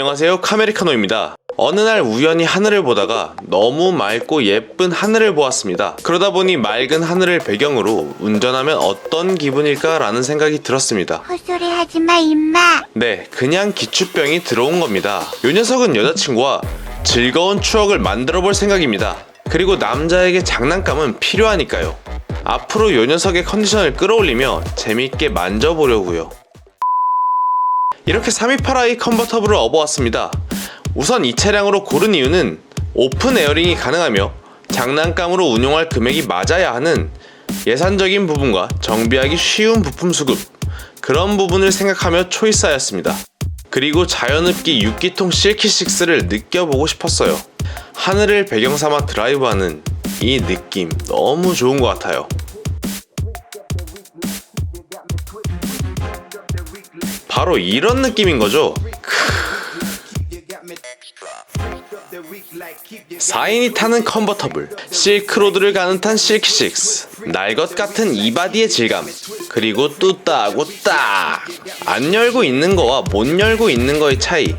안녕하세요 카메리카노입니다. 어느 날 우연히 하늘을 보다가 너무 맑고 예쁜 하늘을 보았습니다. 그러다 보니 맑은 하늘을 배경으로 운전하면 어떤 기분일까 라는 생각이 들었습니다. 헛소리 하지 마, 임마. 네 그냥 기축병이 들어온 겁니다. 요 녀석은 여자친구와 즐거운 추억을 만들어 볼 생각입니다. 그리고 남자에게 장난감은 필요하니까요. 앞으로 요 녀석의 컨디션을 끌어올리며 재밌게 만져보려고요 이렇게 328i 컨버터블을 업어왔습니다. 우선 이 차량으로 고른 이유는 오픈 에어링이 가능하며 장난감으로 운용할 금액이 맞아야 하는 예산적인 부분과 정비하기 쉬운 부품 수급 그런 부분을 생각하며 초이스하였습니다. 그리고 자연흡기 6기통 실키6를 느껴보고 싶었어요. 하늘을 배경 삼아 드라이브하는 이 느낌 너무 좋은 것 같아요. 바로 이런 느낌인 거죠. 4인이 타는 컨버터블, 실크로드를 가는 탄 실키6, 날것 같은 이 바디의 질감, 그리고 뚜따하고 딱! 안 열고 있는 거와 못 열고 있는 거의 차이.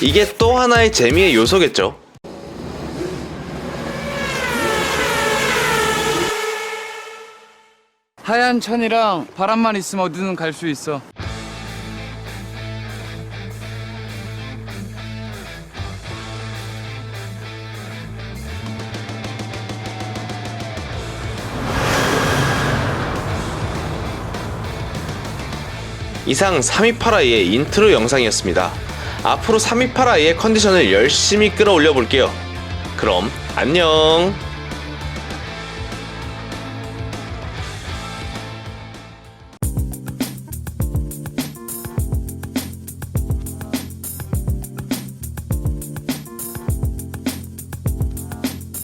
이게 또 하나의 재미의 요소겠죠. 하얀 천이랑 바람만 있으면 어디든 갈 수 있어. 이상 328i의 인트로 영상이었습니다. 앞으로 328i의 컨디션을 열심히 끌어올려 볼게요. 그럼 안녕!